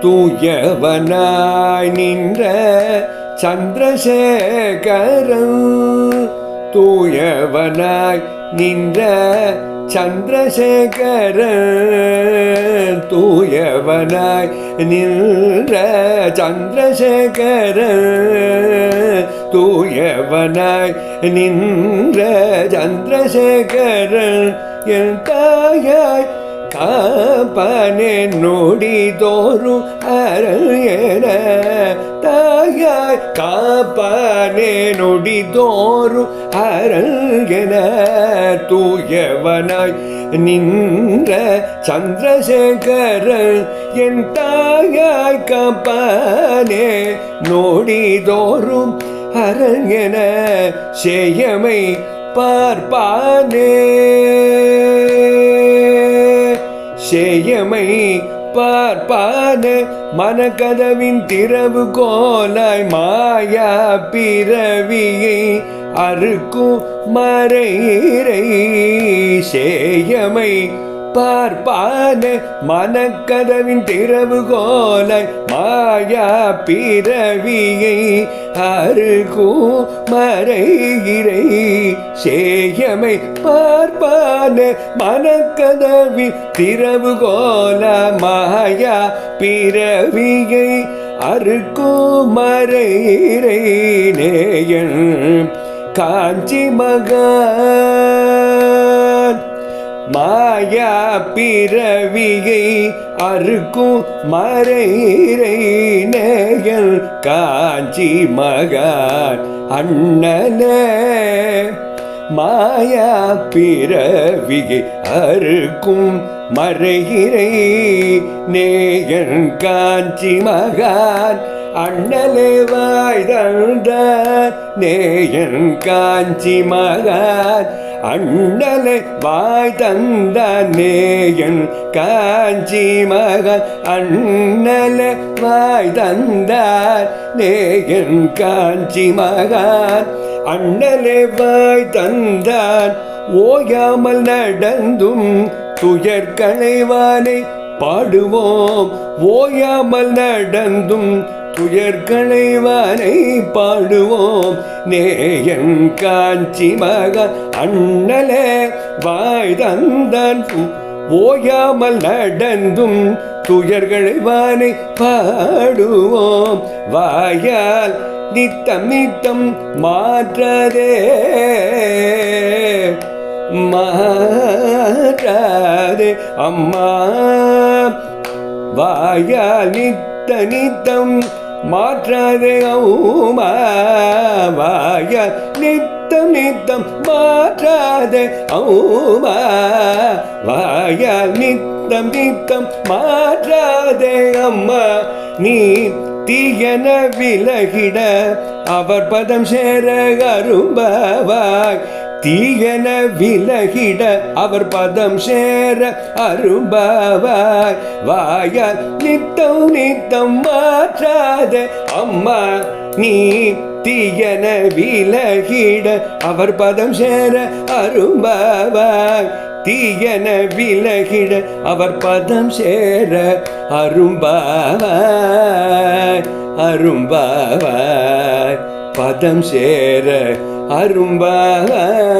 தூயவனாய் நின்ற சந்திரசேகரன். தூயவனாய் நின்ற சந்திரசேகரன். தூயவனாய் நின்ற சந்திரசேகரன். தூயவனாய் நின்ற சந்திரசேகரன். என் தாயாய் காப்பனே நொடி தோறும் அரையன தாயாய் காப்பனே நொடி தோறும் அரையன தூயவனாய் நின்ற சந்திரசேகரன் என் தாயாய் காப்பனே நொடி தோறும் அரங்கென செய்யமை பார்ப்பானே. செய்யமை பார்ப்பான மனக்கதவின் திறவு கோலாய் மாயா பிறவியை அறுக்கும் மறையிறை செய்யமை பார்ப்பான மனக்கதவின் திறவு கோலாய் மாயா பிறவியை அருகும் மறையிறை சேயமை பார்ப்பான மனக்கதவி திறவுகோல மாயா பிறவியை அறுக்கும் மறையிறை நேயன் காஞ்சி மகான் மாயா பிறவியை அறுக்கும் மறையிறை நேயல் காஞ்சி மகான் அண்ணனே. மாயா பிறவியை அறுக்கும் மறையிறை நேயன் காஞ்சி மகான் அண்ணலே வாய்தான் நேயன் காஞ்சி மகான். அண்ணலை வாய் தந்த நேயன் காஞ்சி மகன். அண்ணலை வாய் தந்தார் நேயன் காஞ்சி மகன். அண்ணலை வாய் தந்தான் ஓயாமல் நடந்தும் துயர் களைவானை பாடுவோம். ஓயாமல் நடந்தும் துயர் களைவானை பாடுவோம். நேயன் காஞ்சி மக அண்ணலே வாய் தந்தான் ஓயாமல் நடந்தும் துயர்களை வானை பாடுவோம். வாயால் நித்தம் நித்தம் மாற்றதே மாற்றாதே அம்மா. வாயால் நித்த நித்தம் மாற்றாதே அம்மா நித்தம் நித்தம் மாற்றாதே அம்மா நித்தம் நித்தம் மாற்றாதே அம்மா. நீ தீயன விலகிட. அவர் பதம் சேர அரும்பவாய். தீயன விலகிட அவர் பதம் சேர அரும்பவாய். வாய நித்தம் நித்தம் மாற்றாத அம்மா நீ தீயன விலகிட அவர் பதம் சேர அரும்பவாய். தீயன விலகிட அவர் பதம் சேர அரும்பாவாய். அரும்பாவாய். பதம் சேர அரும்பாவாய்